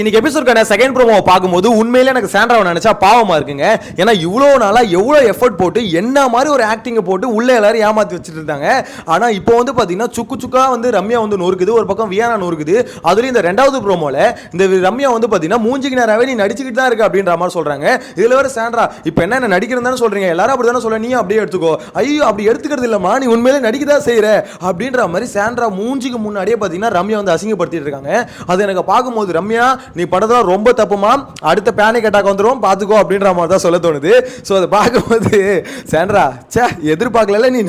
இன்னைக்கு எபிசோட்கான second promo பார்க்கும்போது உண்மையிலே எனக்கு சாண்ட்ராவை நினைச்சா பாவமாக இருக்குங்க. ஏன்னா இவ்வளோ நாளாக எவ்வளோ எஃபர்ட் போட்டு என்ன மாதிரி ஒரு ஆக்டிங்கை போட்டு உள்ளே எல்லாரும் ஏமாற்றி வச்சுட்டு இருந்தாங்க. ஆனால் இப்போ வந்து பார்த்தீங்கன்னா சுக்கு சுக்காக வந்து ரம்யா வந்து நொறுக்குது. ஒரு பக்கம் வியானா நொறுக்குது. அதுலேயும் இந்த ரெண்டாவது ப்ரோமோவில் இந்த ரம்யா வந்து பார்த்தீங்கன்னா மூஞ்சிக்கு நேராகவே நீ நடிச்சுக்கிட்டு தான் இருக்கு அப்படின்ற மாதிரி சொல்கிறாங்க இதில் வேறு சாண்ட்ரா இப்போ என்ன என்ன நடிக்கிறேன் சொல்கிறீங்க எல்லாரும் அப்படி தானே சொல்ல நீ அப்படியே எடுத்துக்கோ. ஐயோ அப்படி எடுத்துக்கிறது இல்லைம்மா. நீ உண்மையிலே நடிக்கதான் செய்கிற அப்படின்ற மாதிரி சாண்ட்ரா மூஞ்சிக்கு முன்னாடியே பார்த்தீங்கன்னா ரம்யா வந்து அசிங்கப்படுத்திட்டு இருக்காங்க. அது எனக்கு பார்க்கும்போது ரம்யா நீ படத்துல ரொம்ப தப்புமா அடுத்த பேனிக் அட்டாக் வந்துடும் பார்த்துக்கோ அப்படின்ற மாதிரி தான் சொல்ல தோணுது. ஸோ அதை பார்க்கும்போது சாண்ட்ரா சே எதிர்பார்க்கல நீ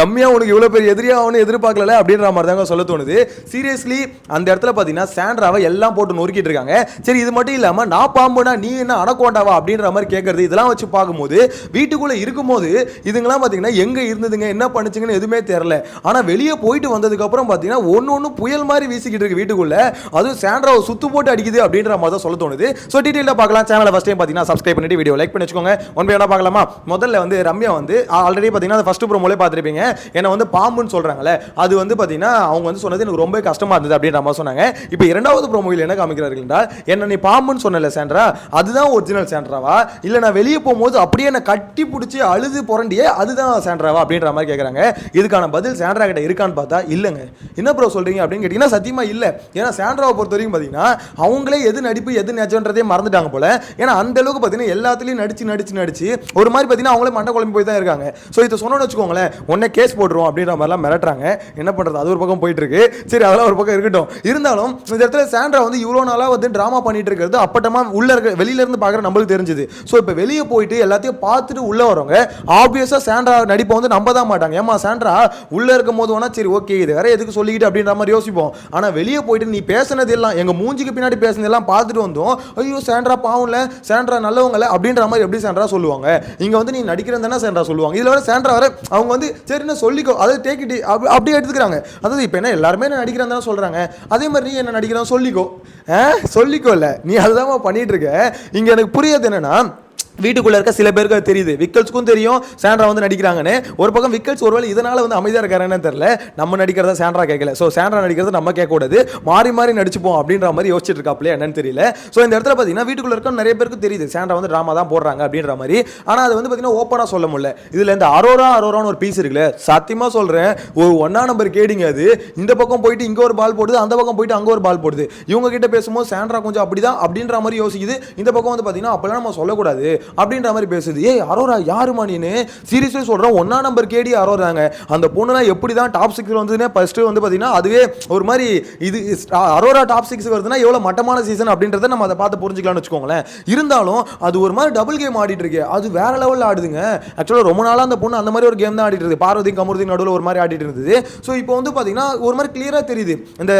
ரம்யா உனக்கு இவ்வளோ பெரிய எதிரியா அவனு எதிர்பார்க்கல அப்படின்ற மாதிரி தாங்க சொல்ல தோணுது. சீரியஸ்லி அந்த இடத்துல பார்த்தீங்கன்னா சாண்ட்ராவை எல்லாம் போட்டு நொறுக்கிட்டு இருக்காங்க. சரி இது மட்டும் இல்லாமல் நான் பாம்புனா நீ என்ன அணக்கோண்டாவா அப்படின்ற மாதிரி கேட்கறது இதெல்லாம் வச்சு பார்க்கும்போது வீட்டுக்குள்ளே இருக்கும்போது இதுங்கெல்லாம் பார்த்தீங்கன்னா எங்கே இருந்ததுங்க என்ன பண்ணுச்சுங்கன்னு எதுவுமே தெரில ஆனால் வெளியே போயிட்டு வந்ததுக்கப்புறம் பார்த்தீங்கன்னா ஒன்று ஒன்று புயல் மாதிரி வீசிக்கிட்டு இருக்கு வீட்டுக்குள்ள. அதுவும் சாண்ட்ராவை சுத்து போட்டு அடிக்குது அப்படின்ற மாதிரி தான் சொல்ல தோணுது. ஸோ டீட்டெயிலாக பார்க்கலாம். சேனலை ஃபஸ்ட் டைம் பார்த்தீங்கன்னா சப்ஸ்கிரைப் பண்ணிட்டு வீடியோ லைக் பண்ணி வச்சுக்கோங்க ஒன் பை ஒன்றா பார்க்கலாமா? முதல்ல வந்து ரம்யா வந்து ஆல்ரெடி பார்த்தீங்கன்னா ஃபர்ஸ்ட் ப்ரோமோலே பார்த்துருப்பீங்க. என்னை வந்து பாம்புன்னு சொல்கிறாங்களே அது வந்து பார்த்தீங்கன்னா அவங்க வந்து சொன்னது எனக்கு ரொம்ப கஷ்டமாக இருந்தது அப்படின்ற மாதிரி சொன்னாங்க. இப்போ இரண்டாவது ப்ரோமோவில் என்ன காமிக்கிறார்கள் என்றால் என்ன நீ பாம்புன்னு சொன்னல சாண்ட்ரா அதுதான் ஒரிஜினல் சாண்ட்ராவா இல்லை நான் வெளியே போகும்போது அப்படியே என்னை கட்டி பிடிச்சி அழுது புரண்டியே அதுதான் சாண்ட்ராவா அப்படின்ற மாதிரி கேட்குறாங்க இதுக்கான பதில் சாண்ட்ரா கிட்ட இருக்கான்னு பார்த்தா இல்லைங்க. என்ன ப்ரோ சொல்கிறீங்க அப்படின்னு கேட்டிங்கன்னா சத்தியமாக இல்லை. ஏன்னா சாண்ட்ராவை பொறுத்த வரைக்கும் பார்த்தீங்கன்னா அவங்களே எது நடிப்பு எது நிஜன்றதே மறந்துட்டாங்க போல. ஏன்னா அந்த அளவுக்கு பார்த்தீங்கன்னா எல்லாத்துலேயும் நடிச்சு நடிச்சு நடிச்சு ஒரு மாதிரி பார்த்தீங்கன்னா அவங்களே மண்டை குழம்பு போய் தான் இருக்காங்க. ஸோ இதை சொன்னோன்னு வச்சுக்கோங்களேன் உடனே கேஸ் போடுறோம் அப்படின்ற மாதிரிலாம் மிரட்டுறாங்க. என்ன பண்ணுறது அது ஒரு பக்கம் போயிட்டு இருக்கு. சரி அதெல்லாம் ஒரு பக்கம் இருக்கட்டும். இருந்தாலும் இந்த இடத்துல சாண்ட்ரா வந்து இவ்வளோ நாளாக வந்து ட்ராமா பண்ணிட்டு இருக்கிறது அப்பட்டமா உள்ள இருக்க வெளியில இருந்து பார்க்குற நம்மளுக்கு தெரிஞ்சது. ஸோ இப்போ வெளியே போயிட்டு எல்லாத்தையும் பார்த்துட்டு உள்ள வரவங்க ஆப்வியஸாக சாண்ட்ரா நடிப்பை வந்து நம்ப தான் மாட்டாங்க. ஏமா சாண்ட்ரா உள்ள இருக்கும் போது வேணா சரி ஓகே இது வேற எதுக்கு சொல்லிக்கிட்டு அப்படின்ற மாதிரி யோசிப்போம். ஆனால் வெளியே போயிட்டு நீ பேசுனது எல்லாம் எங்கள் மூஞ்சிக்கு பின்னாடி பேசுன எல்லாம் பார்த்துட்டு வந்தோம் ஐயோ சேண்ட்ரா பாவம்ல சேண்ட்ரா நல்லவங்கள அப்படின்ற மாதிரி எப்படி சேண்ட்ரா சொல்லுவாங்க? இங்கே வந்து நீ நடிக்கிறேன் தானே சேண்ட்ரா சொல்லுவாங்க. இதில் வர சேண்ட்ரா வர அவங்க வந்து சரின்னு சொல்லிக்கோ அதை டேக் இட் அப்படியே எடுத்துக்கிறாங்க. அதாவது இப்போ என்ன எல்லாருமே நான் நடிக்கிறேன் தானே சொல்கிறாங்க அதே மாதிரி நீ என்ன நடிக்கிறான் சொல்லிக்கோ. ஆ? சொல்லிக்கோல நீ அதுதான் பண்ணிட்டு இருக்க. இங்கே எனக்கு புரியாது என்னன்னா வீட்டுக்குள்ளே இருக்க சில பேருக்கு அது தெரியுது. விக்கல்ஸ்க்கும் தெரியும் சாண்ட்ரா வந்து நடிக்கிறாங்கன்னு. ஒரு பக்கம் விக்கல்ஸ் ஒருவேளை இதனால் வந்து அமைதியாக இருக்காருன்னு தெரியல. நம்ம நடிக்கிறத சாண்ட்ரா கேட்கல. ஸோ சாண்ட்ரா நடிக்கிறது நம்ம கேட்கக்கூடாது. மாறி மாறி நடிச்சுப்போம் அப்படின்ற மாதிரி யோசிச்சுட்டு இருக்காப்லையே என்னன்னு தெரியல. ஸோ இந்த இடத்துல பார்த்தீங்கன்னா வீட்டுக்குள்ளே இருக்க நிறைய பேருக்கு தெரியுது. சாண்ட்ரா வந்து ட்ராமா தான் போடுறாங்க அப்படின்ற மாதிரி. ஆனால் அது வந்து பார்த்தீங்கன்னா ஓப்பனாக சொல்ல முடியல. இதில் இந்த அரோரா அரோரான்னு ஒரு பீஸ் இருக்குல்ல. சத்தியமாக சொல்கிறேன் ஒரு ஒன்றா நம்பர் கேடிங்க அது. இந்த பக்கம் போயிட்டு இங்கே ஒரு பால் போடுது அந்த பக்கம் போயிட்டு அங்கே ஒரு பால் போடுது. இவங்க கிட்ட பேசும்போது சாண்ட்ரா கொஞ்சம் அப்படிதான் அப்படின்ற மாதிரி யோசிக்குது. இந்த பக்கம் வந்து பார்த்தீங்கன்னா அப்போல்லாம் நம்ம சொல்லக்கூடாது. அப்படின்ற மாதிரி பேசுது. ஏய் அரோரா யாருமா நீனு? சீரியஸே சொல்கிறோம் ஒன்றா நம்பர் கேடி அரோராங்க. அந்த பொண்ணுலாம் எப்படி தான் டாப் சிக்ஸ் வந்ததுன்னே ஃபஸ்ட்டு வந்து பார்த்தீங்கன்னா அதுவே ஒரு மாதிரி இது அரோரா டாப் சிக்ஸ் வருதுன்னா எவ்வளோ மட்டமான சீசன் அப்படின்றத நம்ம அதை பார்த்து புரிஞ்சுக்கலாம்னு வச்சுக்கோங்களேன். இருந்தாலும் அது ஒரு மாதிரி டபுள் கேம் ஆடிட்டு இருக்கு. அது வேற லெவலில் ஆடுதுங்க. ஆக்சுவலாக ரொம்ப நாளாக அந்த பொண்ணு அந்த மாதிரி ஒரு கேம் தான் ஆடிட்டு இருக்குது பார்வதி கமருதி நடுவில் ஒரு மாதிரி ஆடிட்டு இருந்தது. ஸோ இப்போ வந்து பார்த்தீங்கன்னா ஒரு மாதிரி கிளியராக தெரியுது. இந்த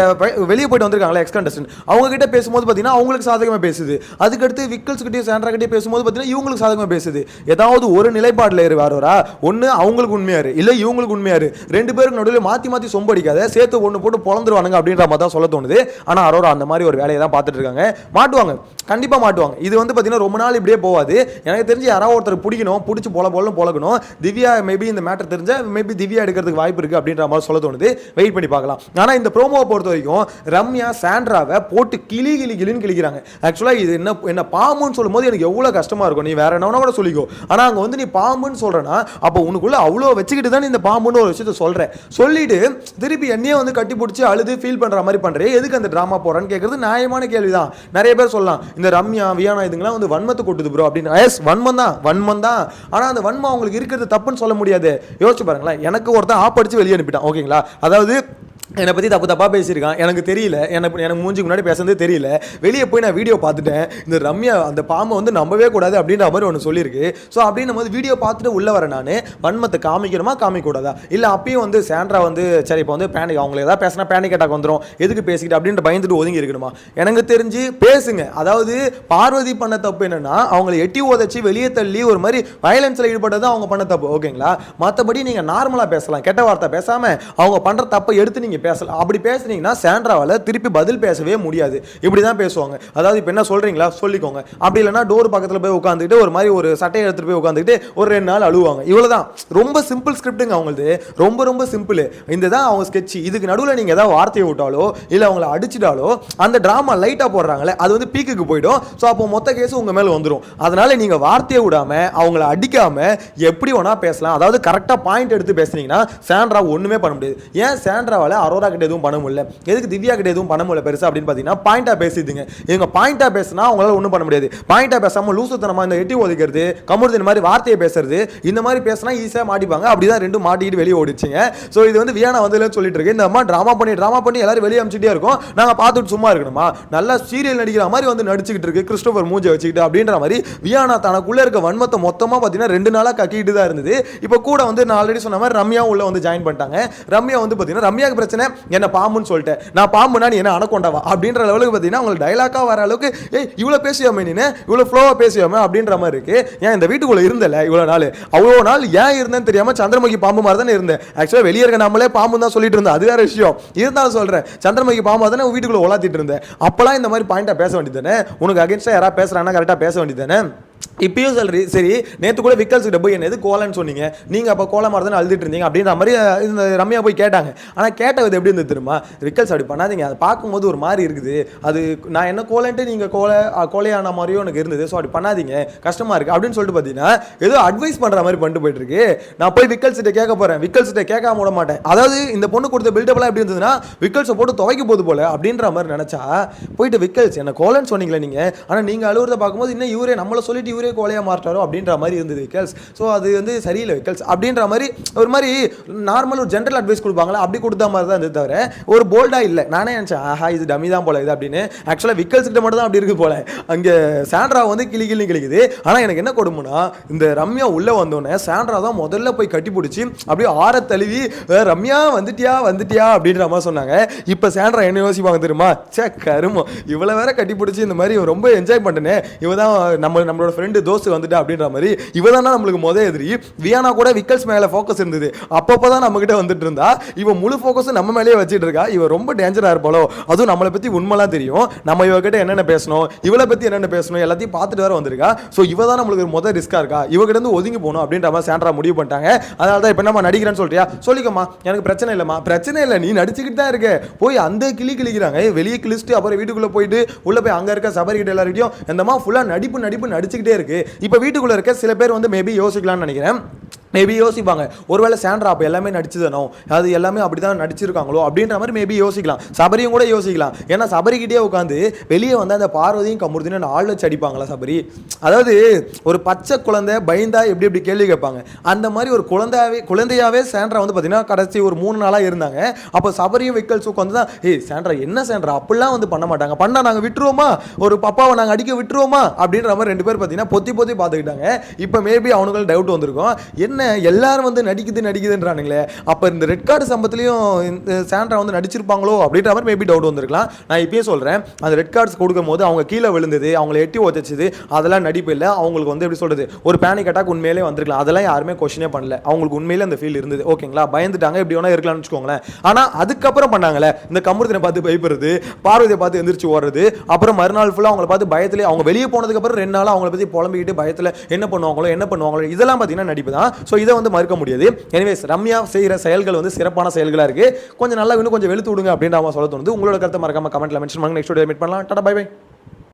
வெளியே போயிட்டு வந்திருக்காங்களா எக்ஸ் கண்டஸ்டன்ட் அவங்க கிட்ட பேசும்போது பார்த்தீங்கன்னா அவங்களுக்கு சாதகமாக பேசுது. அதுக்கடுத்து விக்கல்ஸ் கிட்டே சாண்ட்ரா கிட்டே பேசும்போது பார்த்தீங்கன்னா இவங்களுக்கு சாதகமாக பேசுது. ஏதாவது ஒரு நிலைப்பாட்டில் இரு வாரோரா? ஒன்று அவங்களுக்கு உண்மையாரு. இல்லை இவங்களுக்கு உண்மையாரு. ரெண்டு பேருக்கு நடுவில் மாற்றி மாற்றி சொம்பு அடிக்காத சேர்த்து ஒன்று போட்டு பொழந்துருவானுங்க அப்படின்ற மாதிரி தான் சொல்ல தோணுது. ஆனால் அரோரா அந்த மாதிரி ஒரு வேலையை தான் பார்த்துட்டு இருக்காங்க. மாட்டுவாங்க. கண்டிப்பாக மாட்டுவாங்க. இது வந்து பார்த்தீங்கன்னா ரொம்ப நாள் இப்படியே போகாது எனக்கு தெரிஞ்சு யாராவது ஒருத்தர் பிடிக்கணும் பிடிச்சி போல போல பொழக்கணும். திவ்யா மேபி இந்த மேட்டர் தெரிஞ்ச மேபி திவ்யா எடுக்கிறதுக்கு வாய்ப்பு இருக்குது அப்படின்ற மாதிரி சொல்ல தோணுது. வெயிட் பண்ணி பார்க்கலாம். ஆனால் இந்த ப்ரோமோவை பொறுத்த வரைக்கும் ரம்யா சாண்ட்ராவை போட்டு கிளி கிளி கிளின்னு கிளிக்கிறாங்க ஆக்சுவலாக இது என்ன என்ன பாம்புன்னு சொல்லும்போது எனக்கு எவ்வளோ கஷ்டமாக இருக்கும். நீ வேற என்ன கூட சொல்லிக்கோ. ஆனால் அங்கே வந்து நீ பாம்புன்னு சொல்கிறேன்னா அப்போ உனக்குள்ள அவ்வளோ வச்சுக்கிட்டு தான் நீ இந்த பாம்புன்னு ஒரு விஷயத்த சொல்கிறேன் சொல்லிட்டு திருப்பி என்னையே வந்து கட்டி பிடிச்சி அழுது ஃபீல் பண்ணுற மாதிரி பண்ணுறேன் எதுக்கு அந்த ட்ராமா போகிறேன்னு கேட்குறது நியாயமான கேள்வி தான் நிறைய பேர் சொல்லலாம் இந்த ரம்யா வியானா இதுங்களாம் வந்து வன்மத்தை கொட்டுது ப்ரோ அப்படின்னு. எஸ் வன்மம் தான் வன்மம் தான். ஆனால் அந்த வன்மம் அவங்களுக்கு இருக்கிறது தப்புன்னு சொல்ல முடியாது. யோசிச்சு பாருங்களேன் எனக்கு ஒருத்தன் ஆப்படிச்சு வெளியே அனுப்பிட்டான் ஓகேங்களா? அதாவது என்னை பற்றி தப்பு தப்பாக பேசியிருக்கான். எனக்கு தெரியல. எனக்கு எனக்கு மூஞ்சிக்கு முன்னாடி பேசுனதே தெரியல. வெளியே போய் நான் வீடியோ பார்த்துட்டேன். இந்த ரம்யா அந்த பாம்பை வந்து நம்பவே கூடாது அப்படின்ற மாதிரி ஒன்று சொல்லியிருக்கு. ஸோ அப்படின்னும் போது வீடியோ பார்த்துட்டு உள்ளே வரேன் நான். வன்மத்தை காமிக்கணுமா காமிக்கூடாதா இல்லை அப்பயும் வந்து சாண்ட்ரா வந்து சரி இப்போ வந்து பேனிக் அவங்களை ஏதாவது பேசினா பேனிக் அட்டாக் வந்துடும் எதுக்கு பேசிக்கிட்டு அப்படின்ற பயந்துட்டு ஒதுங்கி இருக்கணுமா? எனக்கு தெரிஞ்சு பேசுங்க. அதாவது பார்வதி பண்ண தப்பு என்னென்னா அவங்களை எட்டி உதச்சி வெளியே தள்ளி ஒரு மாதிரி வயலன்ஸில் ஈடுபட்டது அவங்க பண்ண தப்பு. ஓகேங்களா மற்றபடி நீங்கள் நார்மலாக பேசலாம். கெட்ட வார்த்தை பேசாமல் அவங்க பண்ணுற தப்பை எடுத்து நீங்கள் நீங்கள் பேசலாம் அப்படி பேசுனீங்கன்னா சாண்ட்ராவால் திருப்பி பதில் பேசவே முடியாது. இப்படி தான் பேசுவாங்க. அதாவது இப்போ என்ன சொல்கிறீங்களா சொல்லிக்கோங்க. அப்படி இல்லைன்னா டோர் பக்கத்தில் போய் உட்காந்துக்கிட்டு ஒரு மாதிரி ஒரு சட்டையை எடுத்துகிட்டு போய் உட்காந்துக்கிட்டு ஒரு ரெண்டு நாள் அழுவாங்க. இவ்வளோ தான் ரொம்ப சிம்பிள் ஸ்கிரிப்ட்டுங்க அவங்களது. ரொம்ப ரொம்ப சிம்பிள் இந்த தான் அவங்க ஸ்கெட்ச் இதுக்கு நடுவில் நீங்கள் ஏதாவது வார்த்தையை விட்டாலோ இல்லை அவங்கள அடிச்சிட்டாலோ அந்த ட்ராமா லைட்டாக போடுறாங்களே அது வந்து பீக்குக்கு போயிடும். ஸோ அப்போ மொத்த கேஸ் உங்கள் மேலே வந்துடும் அதனால் நீங்கள் வார்த்தையை விடாமல் அவங்கள அடிக்காமல் எப்படி வேணால் பேசலாம். அதாவது கரெக்டாக பாயிண்ட் எடுத்து பேசுனீங்கன்னா சாண்ட்ரா ஒன்றுமே பண்ண முடியாது. ஏன் சாண்ட்ராவால் அரோரா கிட்ட எதுவும் பண்ண முடியல. எதுக்கு திவ்யா கிட்ட எதுவும் பண்ண முடியல பெருசா அப்படின்னு பார்த்தீங்கன்னா பாயிண்டாக பேசிதுங்க இவங்க பாயிண்டாக பேசினா அவங்களால ஒன்றும் பண்ண முடியாது. பாயிண்டாக பேசாமல் லூசுத்தனமா இந்த எட்டி ஒதுக்கிறது கமுருதின் மாதிரி வார்த்தையை பேசுறது இந்த மாதிரி பேசினா ஈஸியாக மாட்டிப்பாங்க. அப்படிதான் ரெண்டும் மாட்டிக்கிட்டு வெளியே ஓடிச்சுங்க ஸோ இது வந்து வியானா வந்து சொல்லிட்டு இருக்கு. இந்த அம்மா ட்ராமா பண்ணி ட்ராமா பண்ணி எல்லாரும் வெளியே அமைச்சிட்டே இருக்கும். நாங்கள் பார்த்துட்டு சும்மா இருக்கணுமா? நல்லா சீரியல் நடிக்கிற மாதிரி வந்து நடிச்சுக்கிட்டு இருக்கு. கிறிஸ்டோபர் மூஞ்சை வச்சுக்கிட்டு அப்படின்ற மாதிரி வியானா தனக்குள்ள இருக்க வன்மத்தை மொத்தமாக பார்த்தீங்கன்னா ரெண்டு நாளாக கக்கிட்டு தான் இருந்தது. இப்போ கூட வந்து நான் ஆல்ரெடி சொன்ன மாதிரி ரம்யா உள்ள வந்து ஜாயின் பண்ணிட்டாங்க. ரம்யா வந்து பார்த்தீங்கன்னா ரம்யாவுக்கு பிரச்சனை என்ன பாம்புன்னு சொல்லிட்டேன். நான் பாம்புனா நீ என்ன அணக்கொண்டாவா? அப்படின்ற லெவலுக்கு பார்த்தீங்கன்னா உங்களுக்கு டைலாக்காக வர அளவுக்கு ஏய் இவ்வளோ பேசியாமே நீ இவ்வளோ ஃப்ளோவாக பேசியாமே? அப்படின்ற மாதிரி இருக்கு. ஏன் இந்த வீட்டுக்குள்ளே இருந்தல இவ்வளோ நாள்? அவ்வளோ நாள் ஏன் இருந்தேன்னு தெரியாமல் சந்திரமுகி பாம்பு மாதிரி தானே இருந்தேன். ஆக்சுவலாக வெளியே இருக்க நம்மளே பாம்பு தான் சொல்லிட்டு இருந்தேன். அது வேற விஷயம். இருந்தாலும் சொல்கிறேன் சந்திரமுகி பாம்பு தானே வீட்டுக்குள்ளே உலாத்திட்டு இருந்தேன். அப்பெல்லாம் இந்த மாதிரி பாயிண்டா பேச வேண்டியது தானே? உனக்கு அகேன்ஸ்டாக யாராவது பேசுறாங்கன்னா கரெக்டாக பேச வேண்டியது தானே? இப்பயும் சரி சரி நேற்று கூட விக்கல்ஸ் கிட்ட போய் என்ன எது கோலன்னு சொன்னீங்க. நீங்கள் அப்போ கோலமாக இருந்தால் அழுதுட்டு இருந்தீங்க அப்படின்ற மாதிரி இந்த ரம்யா போய் கேட்டாங்க. ஆனால் கேட்டது எப்படி இருந்தது தெரியுமா? விக்கல்ஸ் அப்படி பண்ணாதீங்க. அதை பார்க்கும்போது ஒரு மாதிரி இருக்குது. அது நான் என்ன கோலன்ட்டு நீங்கள் கோலை கோலையான மாதிரியும் எனக்கு இருந்தது. ஸோ அப்படி பண்ணாதீங்க. கஷ்டமாக இருக்குது அப்படின்னு சொல்லிட்டு பார்த்தீங்கன்னா ஏதோ அட்வைஸ் பண்ணுற மாதிரி பண்ணிட்டு போயிட்டு இருக்கு நான் போய் விக்கல்ஸ் கிட்ட கேட்க போகிறேன் விக்கல்ஸ் கிட்ட கேட்காம விட மாட்டேன். அதாவது இந்த பொண்ணு கொடுத்த பில்டப்லாம் எப்படி இருந்ததுன்னா விக்கல்ஸை போட்டு துவைக்க போது போல அப்படின்ற மாதிரி நினச்சா போயிட்டு விக்கல்ஸ் என்ன கோலன்னு சொன்னீங்களே நீங்கள் ஆனால் நீங்கள் அழுகிறத பார்க்கும்போது இன்னும் இவரே நம்மளை சொல்லிட்டு இவரே கோலையாக மாறிட்டாரோ அப்படின்ற மாதிரி இருந்தது விக்கல்ஸ் ஸோ அது வந்து சரியில்லை விக்கல்ஸ் அப்படின்ற மாதிரி ஒரு மாதிரி நார்மல் ஒரு ஜென்ரல் அட்வைஸ் கொடுப்பாங்களா? அப்படி கொடுத்த மாதிரி தான் இருந்தது தவிர ஒரு போல்டாக இல்லை. நானே நினச்சேன் ஆஹா இது டம்மி தான் போல இது அப்படின்னு. ஆக்சுவலாக விக்கல்ஸ் கிட்ட மட்டும் தான் அப்படி இருக்கு போல. அங்கே சாண்ட்ரா வந்து கிளி கிளி கிளிக்குது. ஆனால் எனக்கு என்ன கொடுமுன்னா இந்த ரம்யா உள்ளே வந்தோடனே சாண்ட்ரா தான் முதல்ல போய் கட்டி பிடிச்சி அப்படியே ஆற தழுவி ரம்யா வந்துட்டியா வந்துட்டியா? அப்படின்ற மாதிரி சொன்னாங்க. இப்போ சாண்ட்ரா என்ன யோசிப்பாங்க தெரியுமா? சே கருமம். இவ்வளோ வேற கட்டி பிடிச்சி இந்த மாதிரி ரொம்ப என்ஜாய் பண்ணிட்டேனே இவ தான் நம்ம நம்மளோட ஃப்ரெண்டு தோசு வந்துட்டா அப்படின்ற மாதிரி இவ தான் நம்மளுக்கு முத எதிரி. வியானா கூட விக்கல்ஸ் மேலே ஃபோக்கஸ் இருந்தது. அப்பப்போ தான் நம்மகிட்ட வந்துட்டு இருந்தா இவன் முழு ஃபோக்கஸும் நம்ம மேலேயே வச்சுட்டு இருக்கா. இவன் ரொம்ப டேஞ்சராக இருப்பாளோ? அதுவும் நம்மளை பற்றி உண்மைலாம் தெரியும். நம்ம இவகிட்ட என்னென்ன பேசணும்? இவளை பற்றி என்னென்ன பேசணும்? எல்லாத்தையும் பார்த்துட்டு வேற வந்திருக்கா. ஸோ இவ தான் நம்மளுக்கு ஒரு ரிஸ்க்காக இருக்கா? இவகிட்ட இருந்து ஒதுங்கி போகணும் அப்படின்ற மாதிரி சேண்டரா முடிவு பண்ணிட்டாங்க. அதனால தான் இப்போ நம்ம நடிக்கிறேன்னு சொல்றியா? சொல்லிக்கம்மா எனக்கு பிரச்சனை இல்லைம்மா. பிரச்சனை இல்லை நீ நடிச்சுக்கிட்டு தான் இருக்க. போய் அந்த கிளி கிளிக்கிறாங்க. வெளியே கிழிச்சிட்டு அப்புறம் வீட்டுக்குள்ளே போயிட்டு உள்ளே போய் அங்கே இருக்க சபரிக்கிட்ட எல்லாருக்கிட்டையும் இந்தமா ஃபுல்லாக நடிப்பு நடிப்பு நடிச்சுக்கிட்டே இருக்கு. இப்போ வீட்டுக்குள்ளே இருக்க சில பேர் வந்து மேபி யோசிக்கலாம்னு நினைக்கிறேன். மேபி யோசிப்பாங்க. ஒருவேளை சாண்ட்ரா அப்போ எல்லாமே நடிச்சுதானோ? அது எல்லாமே அப்படி தான் நடிச்சிருக்காங்களோ? அப்படின்ற மாதிரி மேபி யோசிக்கலாம். சபரியும் கூட யோசிக்கலாம். ஏன்னா சபரிக்கிட்டே உட்காந்து வெளியே வந்து அந்த பார்வதியும் கமுறுதியும் ஆள் வச்சு அடிப்பாங்களா சபரி? அதாவது ஒரு பச்சை குழந்தை பயந்தா எப்படி எப்படி கேள்வி கேட்பாங்க? அந்த மாதிரி ஒரு குழந்தையாவே குழந்தையாவே சாண்ட்ரா வந்து பார்த்தீங்கன்னா கடைசி ஒரு மூணு நாளாக இருந்தாங்க. அப்போ சபரியும் விக்கல்ஸ் உட்காந்து தான் ஏய் சாண்ட்ரா என்ன சாண்ட்ரா? அப்படிலாம் வந்து பண்ண மாட்டாங்க. பண்ணால் நாங்கள் விட்டுருவோமா? ஒரு பப்பாவை நாங்கள் அடிக்க விட்டுருவோமா? அப்படின்ற மாதிரி ரெண்டு பேர் பார்த்தீங்கன்னா பொத்தி பொத்தி பார்த்துக்கிட்டாங்க. இப்போ மேபி அவனுங்களுக்கு டவுட் வந்திருக்கும். என்ன என்ன எல்லாரும் வந்து நடிக்குது நடிக்குதுன்றானுங்களே. அப்போ இந்த ரெட் கார்டு சம்பத்திலையும் இந்த சாண்ட்ரா வந்து நடிச்சிருப்பாங்களோ அப்படின்ற மாதிரி மேபி டவுட் வந்திருக்கலாம். நான் இப்பயே சொல்கிறேன் அந்த ரெட் கார்ட்ஸ் கொடுக்கும் போது அவங்க கீழே விழுந்தது அவங்கள எட்டி உதச்சது அதெல்லாம் நடிப்பு இல்லை. அவங்களுக்கு வந்து எப்படி சொல்கிறது ஒரு பேனிக் அட்டாக் உண்மையிலே வந்திருக்கலாம். அதெல்லாம் யாருமே கொஷினே பண்ணல. அவங்களுக்கு உண்மையிலே அந்த ஃபீல் இருந்தது. ஓகேங்களா பயந்துட்டாங்க எப்படி வேணா இருக்கலாம்னு வச்சுக்கோங்களேன். ஆனால் அதுக்கப்புறம் பண்ணாங்களே இந்த கமுருத்தினை பார்த்து பயப்படுறது பார்வதியை பார்த்து எந்திரிச்சு ஓடுறது அப்புறம் மறுநாள் ஃபுல்லாக அவங்கள பார்த்து பயத்திலே அவங்க வெளியே போனதுக்கப்புறம் ரெண்டு நாள் அவங்கள பற்றி புலம்பிக்கிட்டு பயத்தில் என்ன பண்ணுவாங்களோ என்ன பண்ணுவாங்களோ இதெல்லாம் பார்த்தீங்கன்னா நடிப்பு தான். ஸோ இதை வந்து மறுக்க முடியாது. எனிவேஸ் ரம்யா செய்கிற செயல்கள் வந்து சிறப்பான செயல்களாக இருக்குது கொஞ்சம் நல்லா இன்னும் கொஞ்சம் வெளுத்து விடுங்க அப்படின்ற மாதிரி சொல்ல தோணுது. உங்களோட கருத்தை மறக்காம கமெண்ட்ல மென்ஷன் பண்ணுங்க. நெக்ஸ்ட் மீட் பண்ணலாம். Tata bye by